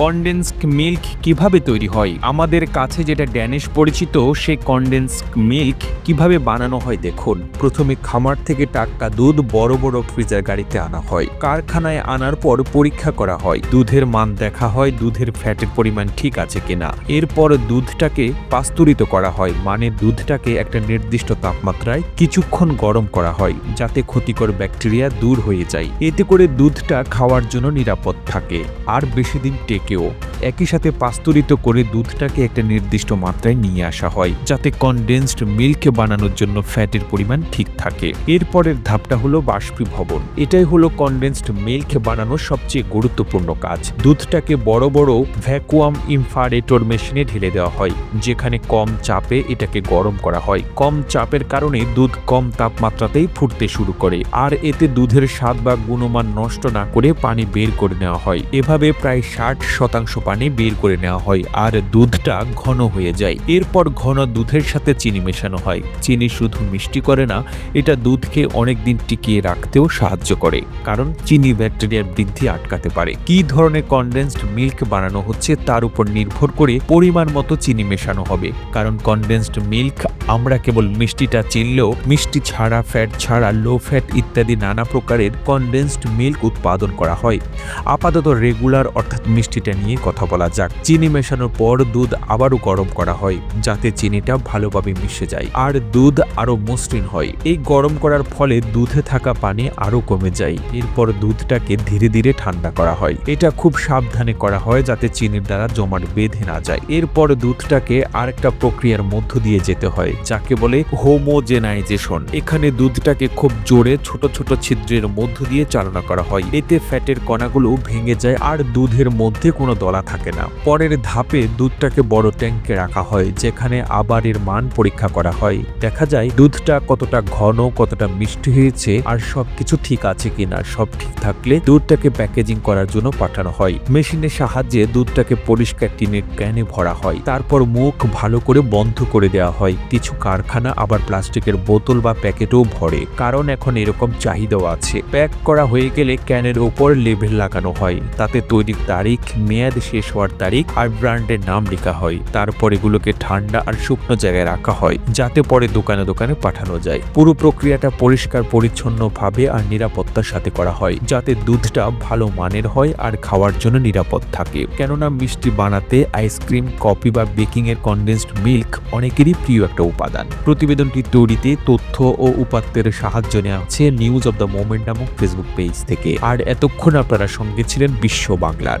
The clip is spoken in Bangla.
কনডেন্সড মিল্ক কীভাবে তৈরি হয়? আমাদের কাছে যেটা ড্যানিশ পরিচিত সেই কনডেন্সড মিল্ক কীভাবে বানানো হয় দেখুন। প্রথমে খামার থেকে টাটকা দুধ বড় বড় ফ্রিজার গাড়িতে আনা হয়। কারখানায় আনার পর পরীক্ষা করা হয়, দুধের মান দেখা হয়, দুধের ফ্যাটের পরিমাণ ঠিক আছে কিনা। এরপর দুধটাকে পাস্তুরিত করা হয় মানে দুধটাকে একটা নির্দিষ্ট তাপমাত্রায় কিছুক্ষণ গরম করা হয়, যাতে ক্ষতিকর ব্যাকটেরিয়া দূর হয়ে যায়। এতে করে দুধটা খাওয়ার জন্য নিরাপদ থাকে। আর বেশি দিন টেকেও একই সাথে পাস্তুরিত করে দুধটাকে একটা নির্দিষ্ট মাত্রায় নিয়ে আসা হয়, যাতে কনডেন্সড মিল্ক বানানোর জন্য ফ্যাটের পরিমাণ ঠিক থাকে। এরপরের ধাপটা হলো বাষ্পীভবন। এটাই হলো কনডেন্সড মিল্ক বানানোর সবচেয়ে গুরুত্বপূর্ণ কাজ। দুধটাকে বড় বড় ভ্যাকুয়াম ইনফারেটর মেশিনে ঢেলে দেওয়া হয়, যেখানে কম চাপে এটাকে গরম করা হয়। কম চাপের কারণে দুধ কম তাপমাত্রাতেই ফুটতে শুরু করে, আর এতে দুধের স্বাদ বা গুণমান নষ্ট না করে পানি বের করে নেওয়া হয়। এভাবে প্রায় ষাট শতাংশ পানি বের করে নেওয়া হয় আর দুধটা ঘন হয়ে যায়। এরপর ঘন দুধের সাথে চিনি মেশানো হয়। চিনি শুধু মিষ্টি করে না, এটা দুধকে অনেক দিন টিকিয়ে রাখতেও সাহায্য করে, কারণ চিনি ব্যাকটেরিয়ার বৃদ্ধি আটকাতে পারে। কি ধরনের কনডেন্সড মিল্ক বানানো হচ্ছে তার উপর নির্ভর করে পরিমাণ মতো চিনি মেশানো হবে। কারণ কনডেন্সড মিল্ক আমরা কেবল মিষ্টিটা চিনলেও, মিষ্টি ছাড়া ফ্যাট ছাড়া লো ফ্যাট ইত্যাদি নানা প্রকারের কনডেন্সড মিল্ক উৎপাদন করা হয়। আপাতত রেগুলার অর্থাৎ মিষ্টিটা নিয়ে কথা বলা যাক। চিনি মেশানোর পর দুধ আবারও গরম করা হয়, যাতে চিনিটা ভালোভাবে মিশে যায়। আর দুধ আরও মসৃণ হয়। এই গরম করার ফলে দুধে থাকা পানি আরও কমে যায়। এরপর দুধটাকে ধীরে ধীরে ঠান্ডা করা হয়। এটা খুব সাবধানে করা হয়, যাতে চিনির দ্বারা জমাট বেঁধে না যায়। এরপর দুধটাকে আরেকটা প্রক্রিয়ার মধ্য দিয়ে যেতে হয়, যাকে বলে হোমোজেনাইজেশন। এখানে দুধটাকে খুব জোরে ছোট ছোট ছিদ্রের মধ্য দিয়ে চালনা করা হয়। এতে ফ্যাটের কণাগুলো ভেঙে যায় আর দুধের মধ্যে কোনো দলা থাকে না। পরের ধাপে দুধটাকে বড় ট্যাঙ্কে রাখা হয়, যেখানে আবার এর মান পরীক্ষা করা হয়। দেখা যায়, দুধটা কতটা ঘন, কতটা মিষ্টি হয়েছে, আর সবকিছু ঠিক আছে কিনা, সব ঠিক থাকলে দুধটাকে প্যাকেজিং করার জন্য পাঠানো হয়। মেশিনের সাহায্যে দুধটাকে পরিষ্কার টিনের ক্যানে ভরা হয়। তারপর মুখ ভালো করে বন্ধ করে দেওয়া হয়। কিছু কারখানা আবার প্লাস্টিকের বোতল বা প্যাকেটও ভরে। কারণ এখন এরকম চাহিদাও আছে। প্যাক করা হয়ে গেলে ক্যানের ওপর লেবেল লাগানো হয়। তাতে তৈরির তারিখ মেয়াদ শেষ হওয়ার তারিখ আর ব্র্যান্ডের নাম লেখা হয়। তারপর এগুলোকে ঠান্ডা আর শুকনো জায়গায় রাখা হয়, যাতে পরে দোকানে দোকানে পাঠানো যায়। পুরো প্রক্রিয়াটা পরিষ্কার, পরিচ্ছন্নভাবে আর নিরাপত্তার সাথে করা হয়, যাতে দুধটা ভালো মানের হয় আর খাওয়ার জন্য নিরাপদ থাকে। কেননা মিষ্টি বানাতে আইসক্রিম, কফি বা বেকিং এর কনডেন্সড মিল্ক অনেকেরই প্রিয় একটা উপাদান। প্রতিবেদনটি তৈরিতে তথ্য ও উপাত্তের সাহায্য নেওয়া হচ্ছে নিউজ অব দ্য মোমেন্ট নামক ফেসবুক পেজ থেকে। আর এতক্ষণ আপনারা সঙ্গে ছিলেন বিশ্ব বাংলার।